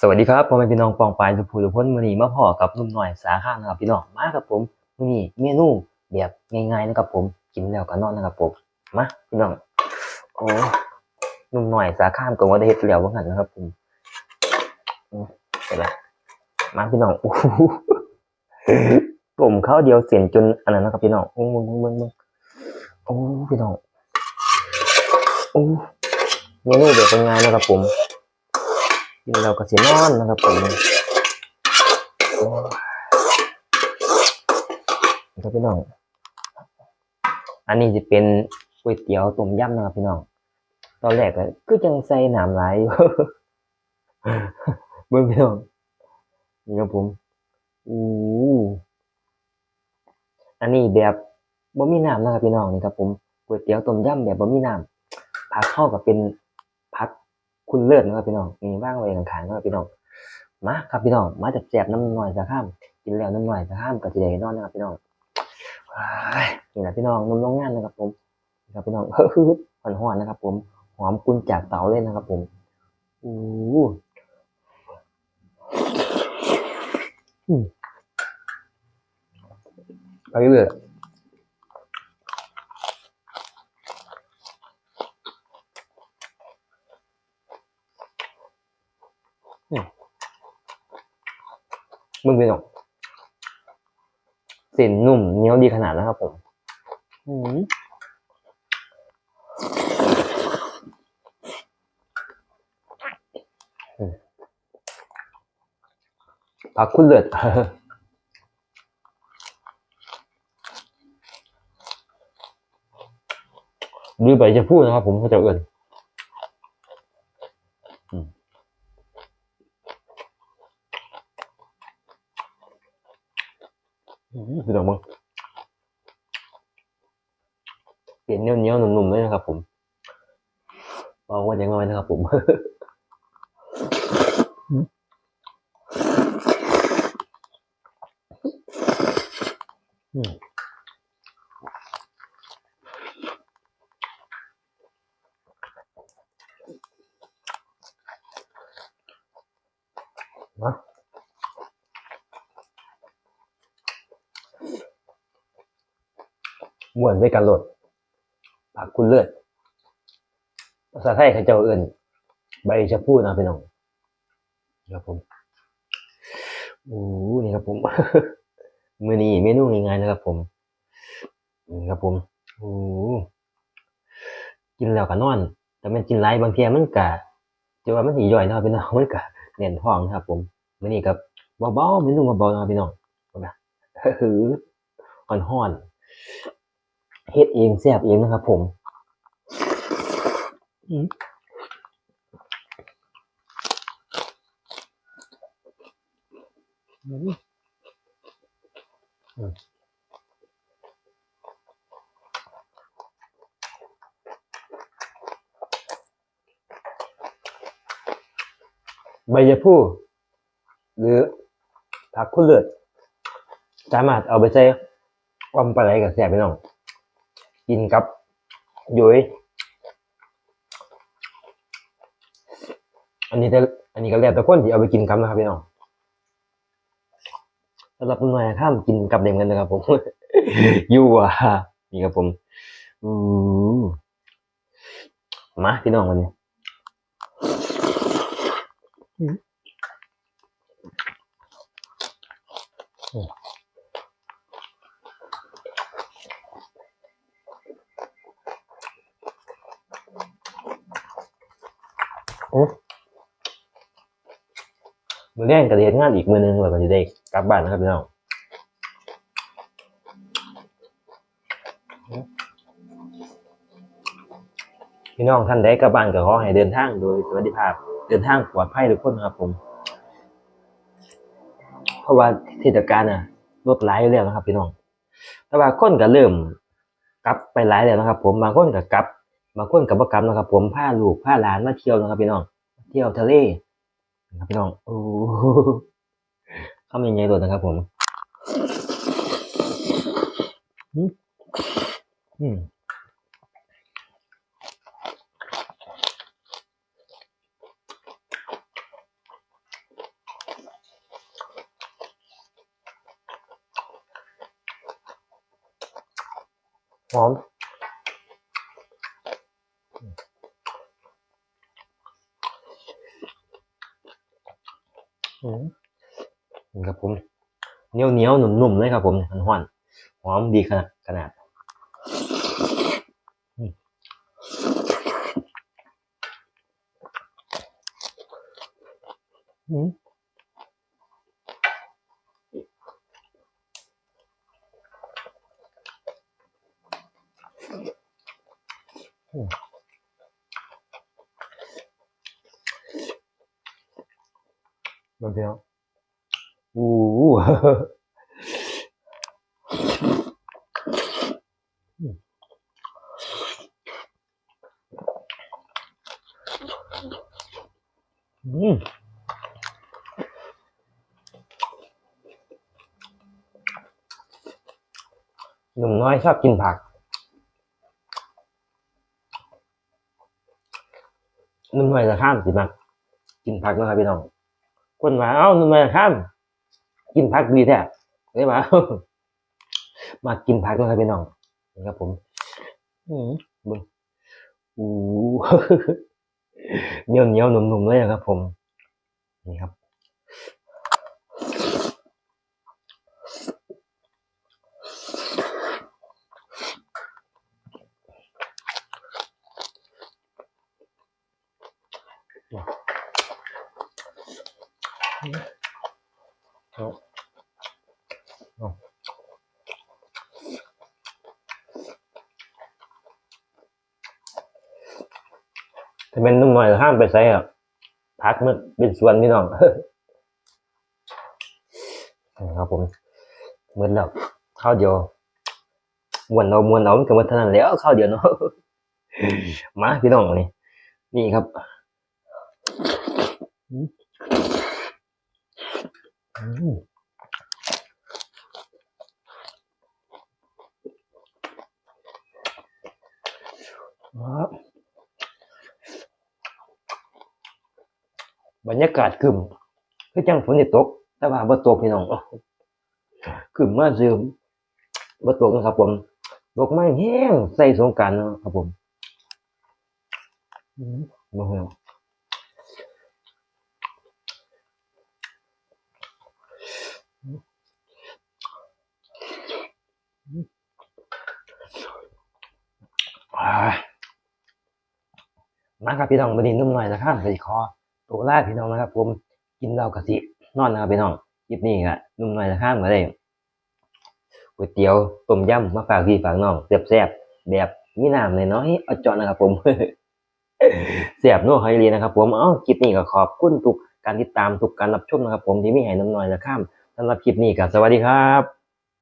สวัสดีครับพ่อแม่พี่น้องปองปายทุกผู้ทุกคนมื้อนี้มาพ่อกับนุ่มหน่อยสาขานะครับพี่น้องมาครับผมมือนีเมนูแบบง่ายๆนะครับผมกินแล้วก็นอนนะครับผมมาพี่น้องโอ้หนุ่มหน่อยสาขามก็ว่าได้เฮ็ดแล้วว่างั้นนะครับผมเห็นไหมมาพี่น้องโอ้ผมข้าวเดียวเสียนจนอันนั้นนะครับพี่น้องโอ้มึงมึงมึงมึงโอ้พี่น้องโอ้เมนูแบบง่ายๆนะครับผม กินเราก็สินอนนะครับผมครับพี่น้อง อันนี้จะเป็นก๋วยเตี๋ยวต้มยำนะครับพี่น้อง ตอนแรกก็คือจังใส่น้ำหลายอยู่เบิ่งพี่น้อง นี่ครับผมอู้อันนี้แบบบ่มีน้ำนะครับพี่น้องนี่ครับผมก๋วยเตี๋ยวต้มยำแบบบ่มีน้ำผักเข้ากับเป็น คุณเลิศนะครับพี่น้องมีว่างไว้ข้งๆนะครับพี่น้องมาครับพี่น้องมาจับแจบน้ำหน่อยจะข้ามกินแล้วน้ำหน่อยจะข้ามก็จะได้นอนนะครับพี่น้องว้ายนี่แหละพี่น้องนมน้องงานนะครับผมครับพี่น้องเฮ้ยหอนหอนนะครับ ผมหอมกุนจากเตาเลยนะครับ ผมอู้อืมไปเรื่อย มึงพี่น้องเส้นนุ่มเหนียวดีขนาดนะครับผมอืมผักคุณเลิศดูไปจะพูดนะครับผมเขาจะเอื่นอืมอืม พี่น้องมึงเปลี่ยนเนี้ยวๆหนุ่มๆเลยนะครับ ผมเอาว่าอย่างไงนะครับผมอืม ม่วนด้วยกันหลดผักคุณเลือดภาษาไทยเขาเจ้าเอื่นใบชะพูนะพี่น้องครับผมโอ้นี่ครับผมมื้อนี้เมนูง่ายๆนะครับ ผมนี่ครับผมโอ้กินแล้วก็นอน แต่มันกินหลายบางทีมันก็จะว่ามันสิย่อยนะพี่น้องมันก็แน่นท้องนะครับ ผมมื้อนี้ก็เบาๆเมนูเบาๆนะครับพี่น้องนะฮือฮ้อนๆ ฮ็ดเองแซ่บเองนะครับ ผมอืมอืมใบยะพูหรือผักคุณเลือดสามารถเอาไปใช้ออมปลาไหลกับแสบพี่น้อง กินกับหยุยอันนี้จะอันนี้ก็แล้วแต่คนที่เอาไปกินกับนะครับพี่น้องสำหรับหน่วยข้ามกินกับเด็มกันนะครับผมอยู่อะนี่ครับผมอืมมาพี่น้องวันนี้ มือแรกก็จะเฮ็ดงานอีกมือหนึงแล้วก็จะได้กลับบ้านนะครับพี่น้องพี่น้องท่านใดกลับบ้านก็ขอให้เดินทางโดยสวัสดิภาพ เดินทางปลอดภัยทุกคนนะครับผม เพราะว่าเทศกาลน่ะรถหลายอยู่แล้วนะครับ พี่น้อง แต่ว่าคนก็เริ่มกลับไปหลายแล้วนะครับ ผมบางคนก็กลับ บางคนกับประกรรมนะครับผมผ้าลูกผ้าหลานมาเที่ยวนะครับพี่น้อง เที่ยวทะเลนะครับพี่น้องโอ้ข้ามยังไงตัวนะครับ ผมหอม นี่ครับผมเหนียวเหนียวๆหนุ่มเลยครับผมมันหวานหอมดีขนาดขนาดอืม มมันเดียวอู้อืมหนุ่มน้อยชอบกินผัก หนุ่มน้อยจะข้ามสิมากินผักนะครับพี่น้อง คนว่าเอ้าหนุ่มน้อยจะข้ามกินผักดีแท้ได้ไหมมากินผักนะครับพี่น้องนะครับ ผม อืมบึ้งอู้เหนียวเหนียวหนุ่มๆเลยนะครับผม นี่ครับ เอาเอาถ้าเป็นนุ่มหน่อยห้ามไปใส่อะพักมันเป็นส่วนพี่น้องครับผมเหมือนแล้วข้าวเดียวมวนเอามวนเอามันก็หมดเท่านั้นแล้วข้าวเดียวเนาะมาพี่น้องนี่นี่ครับ บรรยากาศกึ่มคือจังฝนจะตก แต่ว่าบ่ตกพี่น้องกึ่มมาซึมบ่ตกนะครับผมตกมาแห้งใส่สงการนะครับผมอืมบ่เหี่ยวอ่ มาครับพี่น้องวันนี้นุ่มหน่อยนะครับใส่คอตัวแรกพี่น้องนะครับ ผมกินเหล้ากะสินอนนะครับพี่น้องคลิปนี้ก็นุ่มหน่อยนะครับมาได้ก๋วยเตี๋ยวต้มยำมาฝากพี่ฝากน้องแซ่บๆแบบมีน้ำน้อยๆเอาเจาะนะครับ ผมแซ่บนัวหอยลีนะครับ ผมเอ้าคลิปนี้ก็ขอบคุณทุกการติดตามทุกการรับชมนะครับ ผมที่มีให้น้ำน้อยนะครับสำหรับคลิปนี้ก็สวัสดีครับ